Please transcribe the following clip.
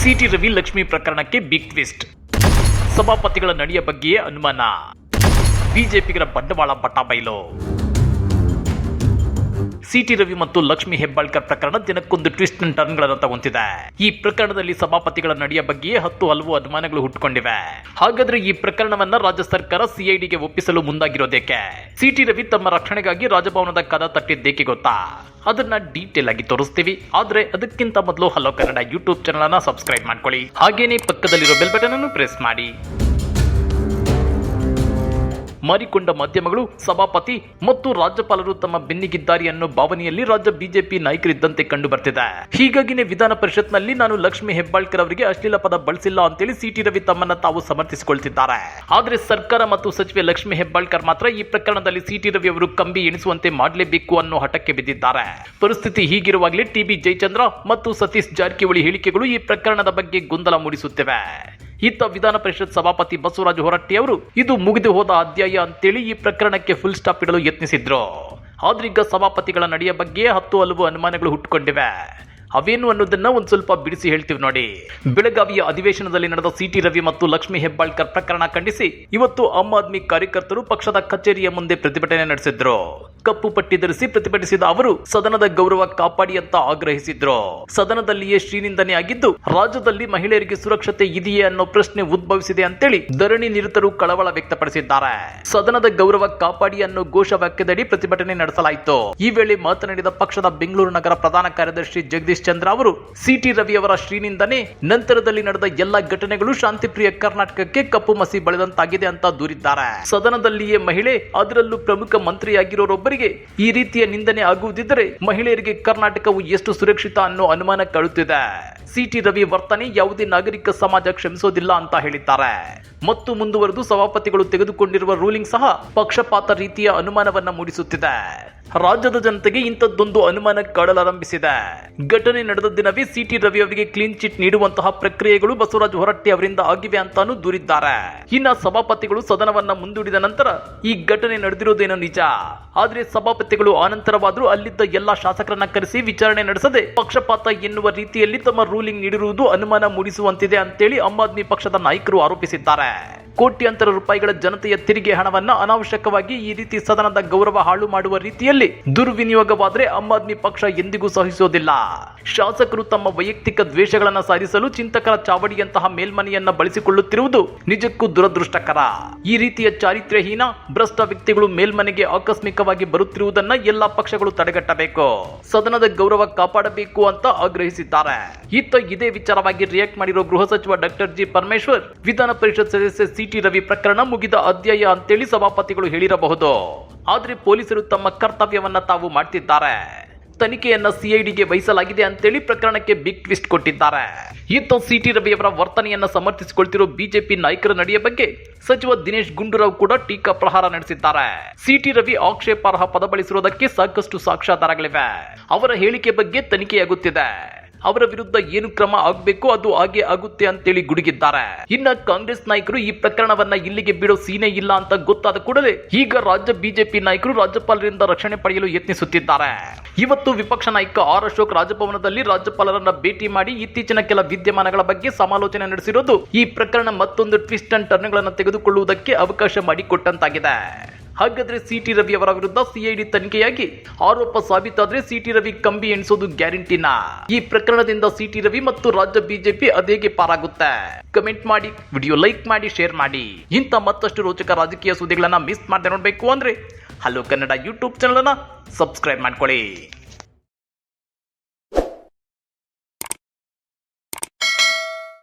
City Ravi Lakshmi ಪ್ರಕರಣಕ್ಕೆ big twist ಸಭಾಪತಿಗಳ ನಡೆಯ ಬಗ್ಗೆಯೇ ಅನುಮಾನ. ಬಿಜೆಪಿಗರ ಬಂಡವಾಳ ಬಟಾಬೈಲು ಸಿಟಿ ರವಿ ಮತ್ತು ಲಕ್ಷ್ಮಿ ಹೆಬ್ಬಾಳ್ಕರ್ ಪ್ರಕರಣ ದಿನಕ್ಕೊಂದು ಟ್ವಿಸ್ಟ್ ಅಂಡ್ ಟರ್ನ್ಗಳನ್ನು ತಗೊಂತಿದೆ. ಈ ಪ್ರಕರಣದಲ್ಲಿ ಸಭಾಪತಿಗಳ ನಡೆಯ ಬಗ್ಗೆಯೇ ಹತ್ತು ಹಲವು ಅನುಮಾನಗಳು ಹುಟ್ಟುಕೊಂಡಿವೆ ಹಾಗಾದ್ರೆ ಈ ಪ್ರಕರಣವನ್ನ ರಾಜ್ಯ ಸರ್ಕಾರ ಸಿಐಡಿಗೆ ಒಪ್ಪಿಸಲು ಮುಂದಾಗಿರೋದೇಕೆ? ಸಿಟಿ ರವಿ ತಮ್ಮ ರಕ್ಷಣೆಗಾಗಿ ರಾಜಭವನದ ಕದ ತಟ್ಟಿದ್ದೇಕೆ ಗೊತ್ತಾ? ಅದನ್ನ ಡೀಟೇಲ್ ಆಗಿ ತೋರಿಸ್ತೀವಿ. ಆದ್ರೆ ಅದಕ್ಕಿಂತ ಮೊದಲು ಹಲೋ ಕನ್ನಡ ಯೂಟ್ಯೂಬ್ ಚಾನಲ್ ಅನ್ನ ಸಬ್ಸ್ಕ್ರೈಬ್ ಮಾಡ್ಕೊಳ್ಳಿ. ಹಾಗೇನೇ ಪಕ್ಕದಲ್ಲಿರೋ ಬೆಲ್ ಬಟನ್ ಅನ್ನು ಪ್ರೆಸ್ ಮಾಡಿ. ಮಾರಿಕೊಂಡ ಮಾಧ್ಯಮಗಳು ಸಭಾಪತಿ ಮತ್ತು ರಾಜ್ಯಪಾಲರು ತಮ್ಮ ಬೆನ್ನಿಗಿದ್ದಾರೆ ಅನ್ನೋ ಭಾವನೆಯಲ್ಲಿ ರಾಜ್ಯ ಬಿಜೆಪಿ ನಾಯಕರಿದ್ದಂತೆ ಕಂಡು ಬರ್ತಿದೆ. ಹೀಗಾಗಿನೇ ವಿಧಾನ ಪರಿಷತ್ನಲ್ಲಿ ನಾನು ಲಕ್ಷ್ಮಿ ಹೆಬ್ಬಾಳ್ಕರ್ ಅವರಿಗೆ ಅಶ್ಲೀಲ ಪದ ಬಳಸಿಲ್ಲ ಅಂತೇಳಿ ಸಿಟಿ ರವಿ ತಮ್ಮನ್ನ ತಾವು ಸಮರ್ಥಿಸಿಕೊಳ್ತಿದ್ದಾರೆ. ಆದ್ರೆ ಸರ್ಕಾರ ಮತ್ತು ಸಚಿವೆ ಲಕ್ಷ್ಮಿ ಹೆಬ್ಬಾಳ್ಕರ್ ಮಾತ್ರ ಈ ಪ್ರಕರಣದಲ್ಲಿ ಸಿಟಿ ರವಿ ಅವರು ಕಂಬಿ ಎಣಿಸುವಂತೆ ಮಾಡಲೇಬೇಕು ಅನ್ನೋ ಹಠಕ್ಕೆ ಬಿದ್ದಿದ್ದಾರೆ. ಪರಿಸ್ಥಿತಿ ಹೀಗಿರುವಾಗಲೇ ಟಿಬಿ ಜಯಚಂದ್ರ ಮತ್ತು ಸತೀಶ್ ಜಾರಕಿಹೊಳಿ ಹೇಳಿಕೆಗಳು ಈ ಪ್ರಕರಣದ ಬಗ್ಗೆ ಗೊಂದಲ ಮೂಡಿಸುತ್ತಿವೆ. ಇತ್ತ ವಿಧಾನ ಪರಿಷತ್ ಸಭಾಪತಿ ಬಸವರಾಜ ಹೊರಟ್ಟಿ ಅವರು ಇದು ಮುಗಿದು ಹೋದ ಅಧ್ಯಾಯ ಅಂತೇಳಿ ಈ ಪ್ರಕರಣಕ್ಕೆ ಫುಲ್ ಸ್ಟಾಪ್ ಇಡಲು ಯತ್ನಿಸಿದ್ರು. ಆದ್ರೀಗ ಸಭಾಪತಿಗಳ ನಡೆಯ ಬಗ್ಗೆ ಹತ್ತು ಹಲವು ಅನುಮಾನಗಳು ಹುಟ್ಟುಕೊಂಡಿವೆ. ಅವೇನು ಅನ್ನೋದನ್ನ ಒಂದು ಸ್ವಲ್ಪ ಬಿಡಿಸಿ ಹೇಳ್ತೀವಿ ನೋಡಿ. ಬೆಳಗಾವಿಯ ಅಧಿವೇಶನದಲ್ಲಿ ನಡೆದ ಸಿಟಿ ರವಿ ಮತ್ತು ಲಕ್ಷ್ಮಿ ಹೆಬ್ಬಾಳ್ಕರ್ ಪ್ರಕರಣ ಖಂಡಿಸಿ, ಇವತ್ತು ಆಮ್ ಆದ್ಮಿ ಕಾರ್ಯಕರ್ತರು ಪಕ್ಷದ ಕಚೇರಿಯ ಮುಂದೆ ಪ್ರತಿಭಟನೆ ನಡೆಸಿದ್ರು. ಕಪ್ಪು ಪಟ್ಟಿ ಧರಿಸಿ ಪ್ರತಿಭಟಿಸಿದ ಅವರು ಸದನದ ಗೌರವ ಕಾಪಾಡಿ ಅಂತ ಆಗ್ರಹಿಸಿದ್ರು. ಸದನದಲ್ಲಿಯೇ ಶ್ರೀನಿಂದನೆ ಆಗಿದ್ದು, ರಾಜ್ಯದಲ್ಲಿ ಮಹಿಳೆಯರಿಗೆ ಸುರಕ್ಷತೆ ಇದೆಯೇ ಅನ್ನೋ ಪ್ರಶ್ನೆ ಉದ್ಭವಿಸಿದೆ ಅಂತೇಳಿ ಧರಣಿ ನಿರತರು ಕಳವಳ ವ್ಯಕ್ತಪಡಿಸಿದ್ದಾರೆ. ಸದನದ ಗೌರವ ಕಾಪಾಡಿ ಅನ್ನೋ ಘೋಷವಾಕ್ಯದಡಿ ಪ್ರತಿಭಟನೆ ನಡೆಸಲಾಯಿತು. ಈ ವೇಳೆ ಮಾತನಾಡಿದ ಪಕ್ಷದ ಬೆಂಗಳೂರು ನಗರ ಪ್ರಧಾನ ಕಾರ್ಯದರ್ಶಿ ಜಗದೀಶ್ ಚಂದ್ರ ಅವರು, ಸಿಟಿ ರವಿ ಅವರ ಶ್ರೀನಿಂದನೆ ನಂತರದಲ್ಲಿ ನಡೆದ ಎಲ್ಲ ಘಟನೆಗಳು ಶಾಂತಿಪ್ರಿಯ ಕರ್ನಾಟಕಕ್ಕೆ ಕಪ್ಪು ಮಸಿ ಬಳೆದಂತಾಗಿದೆ ಅಂತ ದೂರಿದ್ದಾರೆ. ಸದನದಲ್ಲಿಯೇ ಮಹಿಳೆ, ಅದರಲ್ಲೂ ಪ್ರಮುಖ ಮಂತ್ರಿಯಾಗಿರೋರೊಬ್ಬರಿಗೆ ಈ ರೀತಿಯ ನಿಂದನೆ ಆಗುವುದಿದ್ದರೆ ಮಹಿಳೆಯರಿಗೆ ಕರ್ನಾಟಕವು ಎಷ್ಟು ಸುರಕ್ಷಿತ ಅನ್ನೋ ಅನುಮಾನ ಕಳುತ್ತಿದೆ ಸಿಟಿ ರವಿ ವರ್ತನೆ ಯಾವುದೇ ನಾಗರಿಕ ಸಮಾಜ ಕ್ಷಮಿಸೋದಿಲ್ಲ ಅಂತ ಹೇಳಿದ್ದಾರೆ. ಮತ್ತು ಮುಂದುವರೆದು ಸಭಾಪತಿಗಳು ತೆಗೆದುಕೊಂಡಿರುವ ರೂಲಿಂಗ್ ಸಹ ಪಕ್ಷಪಾತ ರೀತಿಯ ಅನುಮಾನವನ್ನ ಮೂಡಿಸುತ್ತಿದೆ. ರಾಜ್ಯದ ಜನತೆಗೆ ಇಂಥದ್ದೊಂದು ಅನುಮಾನ ಕಾಡಲಾರಂಭಿಸಿದೆ ಘಟನೆ ನಡೆದ ದಿನವೇ ಸಿಟಿ ರವಿ ಅವರಿಗೆ ಕ್ಲೀನ್ ಚಿಟ್ ನೀಡುವಂತಹ ಪ್ರಕ್ರಿಯೆಗಳು ಬಸವರಾಜ ಹೊರಟ್ಟಿ ಅವರಿಂದ ಆಗಿವೆ ಅಂತಾನು ದೂರಿದ್ದಾರೆ. ಇನ್ನ ಸಭಾಪತಿಗಳು ಸದನವನ್ನ ಮುಂದೂಡಿದ ನಂತರ ಈ ಘಟನೆ ನಡೆದಿರೋದೇನೋ ನಿಜ. ಆದ್ರೆ ಸಭಾಪತಿಗಳು ಆನಂತರವಾದರೂ ಅಲ್ಲಿದ್ದ ಎಲ್ಲಾ ಶಾಸಕರನ್ನ ಕರೆಸಿ ವಿಚಾರಣೆ ನಡೆಸದೆ ಪಕ್ಷಪಾತ ಎನ್ನುವ ರೀತಿಯಲ್ಲಿ ತಮ್ಮ ರೂಲಿಂಗ್ ನೀಡಿರುವುದು ಅನುಮಾನ ಮೂಡಿಸುವಂತಿದೆ ಅಂತೇಳಿ ಆಮ್ ಆದ್ಮಿ ಪಕ್ಷದ ನಾಯಕರು ಆರೋಪಿಸಿದ್ದಾರೆ. ಕೋಟ್ಯಾಂತರ ರೂಪಾಯಿಗಳ ಜನತೆಯ ತೆರಿಗೆ ಹಣವನ್ನ ಅನಾವಶ್ಯಕವಾಗಿ ಈ ರೀತಿ ಸದನದ ಗೌರವ ಹಾಳು ಮಾಡುವ ರೀತಿಯಲ್ಲಿ ದುರ್ವಿನಿಯೋಗವಾದರೆ ಆಮ್ ಆದ್ಮಿ ಪಕ್ಷ ಎಂದಿಗೂ ಸಹಿಸೋದಿಲ್ಲ. ಶಾಸಕರು ತಮ್ಮ ವೈಯಕ್ತಿಕ ದ್ವೇಷಗಳನ್ನು ಸಾಧಿಸಲು ಚಿಂತಕರ ಚಾವಡಿಯಂತಹ ಮೇಲ್ಮನೆಯನ್ನ ಬಳಸಿಕೊಳ್ಳುತ್ತಿರುವುದು ನಿಜಕ್ಕೂ ದುರದೃಷ್ಟಕರ. ಈ ರೀತಿಯ ಚಾರಿತ್ರ್ಯಹೀನ, ಭ್ರಷ್ಟ ವ್ಯಕ್ತಿಗಳು ಮೇಲ್ಮನೆಗೆ ಆಕಸ್ಮಿಕವಾಗಿ ಬರುತ್ತಿರುವುದನ್ನ ಎಲ್ಲಾ ಪಕ್ಷಗಳು ತಡೆಗಟ್ಟಬೇಕು. ಸದನದ ಗೌರವ ಕಾಪಾಡಬೇಕು ಅಂತ ಆಗ್ರಹಿಸಿದ್ದಾರೆ. ಇತ್ತ ಇದೇ ವಿಚಾರವಾಗಿ ರಿಯಾಕ್ಟ್ ಮಾಡಿರೋ ಗೃಹ ಸಚಿವ ಡಾಕ್ಟರ್ ಜಿ ಪರಮೇಶ್ವರ್. ವಿಧಾನ ಪರಿಷತ್ ಸದಸ್ಯ ಸಿಟಿ ರವಿ ಪ್ರಕರಣ ಮುಗಿದ ಅಧ್ಯಾಯ ಅಂತೇಳಿ ಸಭಾಪತಿಗಳು ಹೇಳಿರಬಹುದು. ಆದ್ರೆ ಪೊಲೀಸರು ತಮ್ಮ ಕರ್ತವ್ಯವನ್ನ ತಾವು ಮಾಡ್ತಿದ್ದಾರೆ. ತನಿಖೆಯನ್ನ ಸಿಐಡಿಗೆ ವಹಿಸಲಾಗಿದೆ ಅಂತೇಳಿ ಪ್ರಕರಣಕ್ಕೆ ಬಿಗ್ ಟ್ವಿಸ್ಟ್ ಕೊಟ್ಟಿದ್ದಾರೆ. ಇತ್ತ ಸಿಟಿ ರವಿಯವರ ವರ್ತನೆಯನ್ನ ಸಮರ್ಥಿಸಿಕೊಳ್ತಿರೋ ಬಿಜೆಪಿ ನಾಯಕರ ನಡೆಯ ಬಗ್ಗೆ ಸಚಿವ ದಿನೇಶ್ ಗುಂಡೂರಾವ್ ಕೂಡ ಟೀಕಾ ಪ್ರಹಾರ ನಡೆಸಿದ್ದಾರೆ. ಸಿಟಿ ರವಿ ಆಕ್ಷೇಪಾರ್ಹ ಪದ ಬಳಸಿರುವುದಕ್ಕೆ ಸಾಕಷ್ಟು ಸಾಕ್ಷ್ಯಾಧಾರಗಳಿವೆ. ಅವರ ಹೇಳಿಕೆ ಬಗ್ಗೆ ತನಿಖೆಯಾಗುತ್ತಿದೆ. ಅವರ ವಿರುದ್ಧ ಏನು ಕ್ರಮ ಆಗಬೇಕು ಅದು ಹಾಗೆ ಆಗುತ್ತೆ ಅಂತೇಳಿ ಗುಡುಗಿದ್ದಾರೆ. ಇನ್ನ ಕಾಂಗ್ರೆಸ್ ನಾಯಕರು ಈ ಪ್ರಕರಣವನ್ನ ಇಲ್ಲಿಗೆ ಬಿಡೋ ಸೀನೆ ಇಲ್ಲ ಅಂತ ಗೊತ್ತಾದ ಕೂಡಲೇ ಈಗ ರಾಜ್ಯ ಬಿಜೆಪಿ ನಾಯಕರು ರಾಜ್ಯಪಾಲರಿಂದ ರಕ್ಷಣೆ ಪಡೆಯಲು ಯತ್ನಿಸುತ್ತಿದ್ದಾರೆ. ಇವತ್ತು ವಿಪಕ್ಷ ನಾಯಕ ಆರ್ ಅಶೋಕ್ ರಾಜಭವನದಲ್ಲಿ ರಾಜ್ಯಪಾಲರನ್ನ ಭೇಟಿ ಮಾಡಿ ಇತ್ತೀಚಿನ ಕೆಲ ವಿದ್ಯಮಾನಗಳ ಬಗ್ಗೆ ಸಮಾಲೋಚನೆ ನಡೆಸಿರೋದು ಈ ಪ್ರಕರಣ ಮತ್ತೊಂದು ಟ್ವಿಸ್ಟ್ ಅಂಡ್ ಟರ್ನ್ಗಳನ್ನು ತೆಗೆದುಕೊಳ್ಳುವುದಕ್ಕೆ ಅವಕಾಶ ಮಾಡಿಕೊಟ್ಟಂತಾಗಿದೆ. ಹಾಗಾದ್ರೆ ಸಿಟಿ ರವಿ ಅವರ ವಿರುದ್ಧ ಸಿಐಡಿ ತನಿಖೆಯಾಗಿ ಆರೋಪ ಸಾಬೀತಾದ್ರೆ ಸಿಟಿ ರವಿ ಕಂಬಿ ಎಣಿಸೋದು ಗ್ಯಾರಂಟಿನಾ? ಈ ಪ್ರಕರಣದಿಂದ ಸಿಟಿ ರವಿ ಮತ್ತು ರಾಜ್ಯ ಬಿಜೆಪಿ ಅದೇಗೆ ಪಾರಾಗುತ್ತೆ. ಕಮೆಂಟ್ ಮಾಡಿ, ವಿಡಿಯೋ ಲೈಕ್ ಮಾಡಿ, ಶೇರ್ ಮಾಡಿ. ಇಂಥ ಮತ್ತಷ್ಟು ರೋಚಕ ರಾಜಕೀಯ ಸುದ್ದಿಗಳನ್ನ ಮಿಸ್ ಮಾಡದೆ ನೋಡಬೇಕು ಅಂದ್ರೆ, ಹಲೋ ಕನ್ನಡ ಯೂಟ್ಯೂಬ್ ಚಾನಲ್ ಅನ್ನ ಸಬ್ಸ್ಕ್ರೈಬ್ ಮಾಡ್ಕೊಳ್ಳಿ.